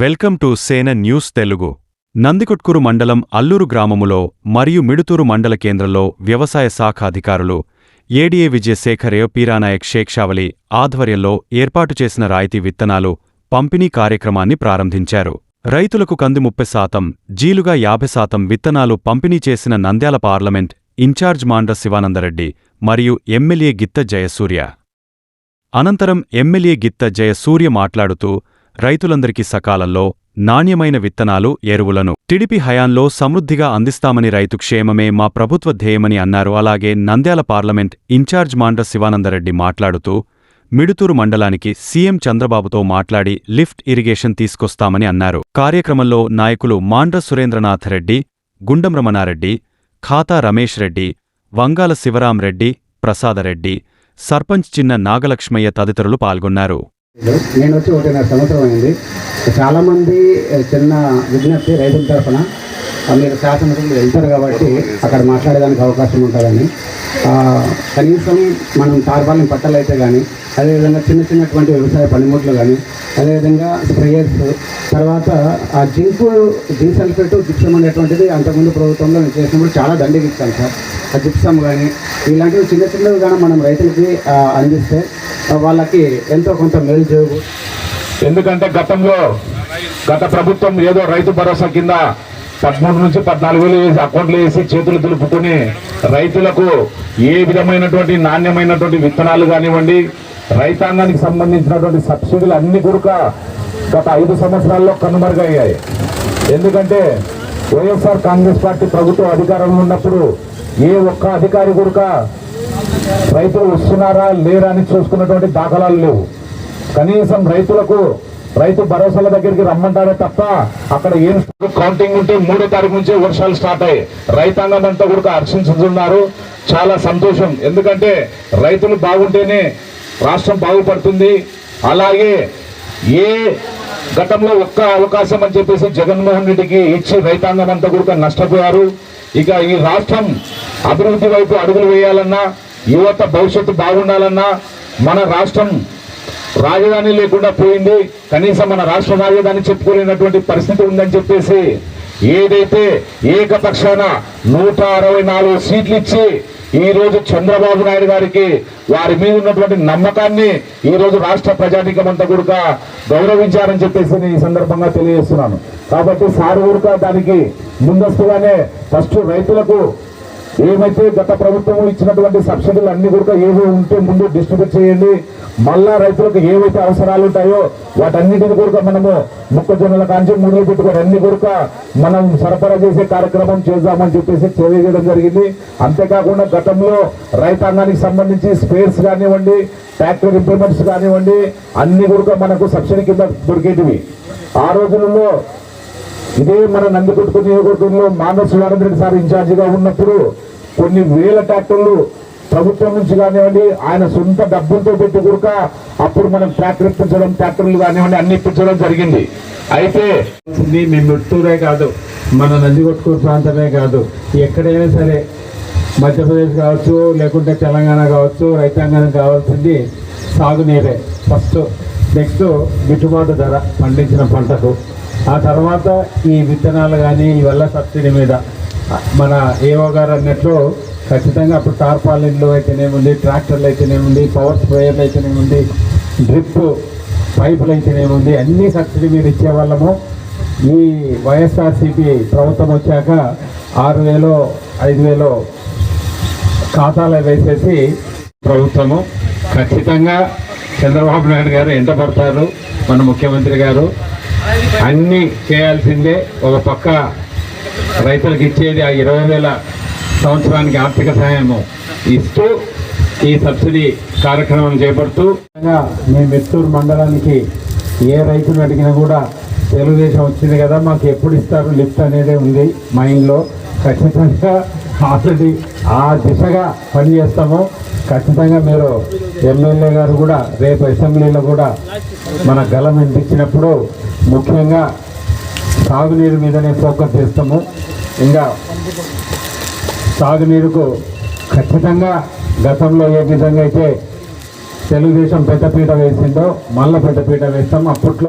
Welcome to Sena news Telugu. Nandikotkur మండలం అల్లూరు గ్రామములో మరియు మిడుతూరు మండల కేంద్రంలో వ్యవసాయ శాఖ అధికారులు ఏడీఏ విజయశేఖర్ పీరానాయక్ షేక్షావలి ఆధ్వర్యంలో ఏర్పాటు చేసిన రాయితీ విత్తనాలు పంపిణీ కార్యక్రమాన్ని ప్రారంభించారు. రైతులకు కంది ముప్పై శాతం జీలుగా యాభై శాతం విత్తనాలు పంపిణీ చేసిన Nandyal parliament in charge Mandra Sivananda Reddy మరియు ఎమ్మెల్యే గిత్త జయసూర్య. అనంతరం ఎమ్మెల్యే గిత్త జయసూర్య మాట్లాడుతూ రైతులందరికీ సకాలంలో నాణ్యమైన విత్తనాలు ఎరువులను టిడిపి హయాంలో సమృద్ధిగా అందిస్తామని రైతు క్షేమమే మా ప్రభుత్వ ధ్యేయమని అన్నారు. అలాగే Nandyal parliament in charge Mandra Sivananda Reddy మాట్లాడుతూ మిడుతూరు మండలానికి సీఎం చంద్రబాబుతో మాట్లాడి లిఫ్ట్ ఇరిగేషన్ తీసుకొస్తామని అన్నారు. కార్యక్రమంలో నాయకులు మాండ్ర సురేంద్రనాథ్ రెడ్డి గుండం రమణారెడ్డి ఖాతా రమేష్ రెడ్డి వంగాల శివరాంరెడ్డి ప్రసాదరెడ్డి సర్పంచ్ చిన్న నాగలక్ష్మయ్య తదితరులు పాల్గొన్నారు. నేను వచ్చి ఒకటిన్నర సంవత్సరం అయింది. చాలామంది చిన్న విజ్ఞప్తి రైతుల తరఫున. మీరు శాసనసభ్యులు వెళ్తారు కాబట్టి అక్కడ మాట్లాడేదానికి అవకాశం ఉంటుందని. కనీసం మనం తార్పాలని పట్టలు అయితే కానీ అదేవిధంగా చిన్న చిన్నటువంటి వ్యవసాయ పనిముట్లు కానీ అదేవిధంగా స్ప్రేయర్స్ తర్వాత ఆ జింకు డీసల్ఫేట్ జిప్సం అనేటువంటిది అంతకుముందు ప్రభుత్వంలో మేము చేసినప్పుడు చాలా దండికి ఇచ్చాను సార్. ఆ జిప్సం కానీ ఇలాంటివి చిన్న చిన్నవి కానీ మనం రైతులకి అందిస్తే వాళ్ళకి ఎంతో కొంత మేలు చేయవు ఎందుకంటే గతంలో గత ప్రభుత్వం ఏదో రైతు భరోసా కింద పదమూడు నుంచి పద్నాలుగు వేలు వేసి అకౌంట్లు వేసి చేతులు దులుపుకొని రైతులకు ఏ విధమైనటువంటి నాణ్యమైనటువంటి విత్తనాలు కానివ్వండి రైతాంగానికి సంబంధించినటువంటి సబ్సిడీలు అన్ని కూడా గత ఐదు సంవత్సరాల్లో కనుమరుగయ్యాయి. ఎందుకంటే వైఎస్ఆర్ కాంగ్రెస్ పార్టీ ప్రభుత్వం అధికారంలో ఉన్నప్పుడు ఏ ఒక్క అధికారి కూడా రైతులు వస్తున్నారా లేరా అని చూసుకున్నటువంటి దాఖలాలు లేవు. కనీసం రైతులకు రైతు భరోసాల దగ్గరికి రమ్మంటారే తప్ప అక్కడ ఏం కౌంటింగ్ ఉంటే మూడో తారీఖు నుంచే వర్షాలు స్టార్ట్ అయ్యాయి. రైతాంగం అంతా కూడా హర్షించుతున్నారు. చాలా సంతోషం. ఎందుకంటే రైతులు బాగుంటేనే రాష్ట్రం బాగుపడుతుంది. అలాగే ఏ గతంలో ఒక్క అవకాశం అని చెప్పేసి జగన్మోహన్ రెడ్డికి ఇచ్చి రైతాంగం అంతా కూడా నష్టపోయారు. ఇక ఈ రాష్ట్రం అభివృద్ధి వైపు అడుగులు వేయాలన్నా యువత భవిష్యత్తు బాగుండాలన్నా మన రాష్ట్రం రాజధాని లేకుండా పోయింది. కనీసం మన రాష్ట్ర రాజధాని చెప్పుకోలేనటువంటి పరిస్థితి ఉందని చెప్పేసి ఏదైతే ఏకపక్షాన నూట అరవై నాలుగు సీట్లు ఇచ్చి ఈ రోజు చంద్రబాబు నాయుడు గారికి వారి మీద ఉన్నటువంటి నమ్మకాన్ని ఈ రోజు రాష్ట్ర ప్రజానీకం అంతా కూడా గౌరవించారని చెప్పేసి నేను ఈ సందర్భంగా తెలియజేస్తున్నాను. కాబట్టి సారు దానికి ముందస్తుగానే ఫస్ట్ రైతులకు ఏమైతే గత ప్రభుత్వం ఇచ్చినటువంటి సబ్సిడీలు అన్ని కూడా ఏవి ఉంటే ముందు డిస్ట్రిబ్యూట్ చేయండి. మళ్ళా రైతులకు ఏవైతే అవసరాలు ఉంటాయో వాటన్నిటిని కూడా మనము మొక్కజొన్నల కాంచి మొదలు పెట్టుకొని అన్ని కూడా మనం సరఫరా చేసే కార్యక్రమం చేద్దామని చెప్పేసి తెలియజేయడం జరిగింది. అంతేకాకుండా గతంలో రైతాంగానికి సంబంధించి స్పేర్స్ కానివ్వండి ట్రాక్టర్ ఇంప్లిమెంట్స్ కానివ్వండి అన్ని కూడా మనకు సబ్సిడీ కింద దొరికేటివి. ఆ రోజులలో ఇదే మన నందికొట్టుకు నియోజకవర్గంలో మానస్ సుధారణ రెడ్డి సార్ ఇన్ఛార్జిగా ఉన్నప్పుడు కొన్ని వేల ట్రాక్టర్లు ప్రభుత్వం నుంచి కానివ్వండి ఆయన సొంత డబ్బులతో పెట్టి కూడక అప్పుడు మనం ట్రాక్టర్ ఇప్పించడం ట్రాక్టర్లు కానివ్వండి అన్ని ఇప్పించడం జరిగింది. అయితే మీ ముట్టూరే కాదు మన నందికొట్టుకూరు ప్రాంతమే కాదు ఎక్కడైనా సరే మధ్యప్రదేశ్ కావచ్చు లేకుంటే తెలంగాణ కావచ్చు రైతాంగం కావాల్సింది సాగునీరే. ఫస్ట్ నెక్స్ట్ గిట్టుబాటు ధర పండించిన పంటకు. ఆ తర్వాత ఈ విత్తనాలు కానీ ఇవల్ల సబ్సిడీ మీద మన ఏవో గారు అన్నట్లు ఖచ్చితంగా అప్పుడు టార్పాలిన్లు అయితేనేముంది ట్రాక్టర్లు అయితేనేముంది పవర్ స్ప్రేయర్లు అయితేనేముంది డ్రిప్ పైపులు అయితేనేముంది అన్ని సబ్సిడీ మీద ఇచ్చేవాళ్ళము. ఈ వైఎస్ఆర్సీపీ ప్రభుత్వం వచ్చాక ఆరు వేలు ఐదు వేలు ఖాతాలో వేసేసి ప్రభుత్వము. ఖచ్చితంగా చంద్రబాబు నాయుడు గారు ఎంట పడతారు మన ముఖ్యమంత్రి గారు అన్నీ చేయాల్సిందే. ఒక పక్క రైతులకు ఇచ్చేది ఆ ఇరవై వేల సంవత్సరానికి ఆర్థిక సహాయము ఇస్తూ ఈ సబ్సిడీ కార్యక్రమం చేపడుతూ మేము మెత్తూరు మండలానికి ఏ రైతును అడిగినా కూడా తెలుగుదేశం వచ్చింది కదా మాకు ఎప్పుడు ఇస్తారు లిఫ్ట్ అనేది ఉంది మైండ్లో. ఖచ్చితంగా ఆల్రెడీ ఆ దిశగా పనిచేస్తాము. ఖచ్చితంగా మీరు ఎమ్మెల్యే గారు కూడా రేపు అసెంబ్లీలో కూడా మన గలం వినిపించినప్పుడు ముఖ్యంగా సాగునీరు మీదనే ఫోకస్ చేస్తాము. ఇంకా సాగునీరుకు ఖచ్చితంగా గతంలో ఏ విధంగా అయితే తెలుగుదేశం పెద్దపీట వేసిందో మళ్ళా పెద్దపీట వేస్తాం. అప్పట్లో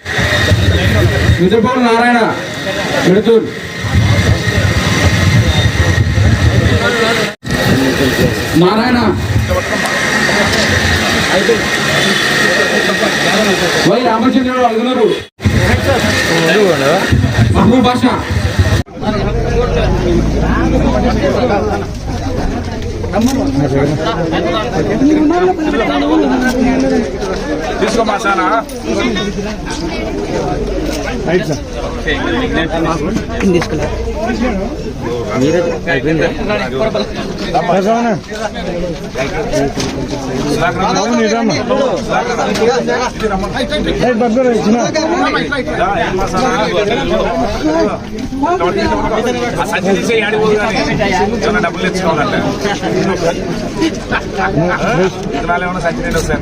ఇంకా నారాయణ మిడుతూరు నారాయణ. వై రామచంద్రుడు అడుగునూరు మహబూబ్ భాష బాషా డబ్బులు తెచ్చుకోవాలంటే విత్తనాలు ఏమన్నా సంచి నిండి వస్తాయి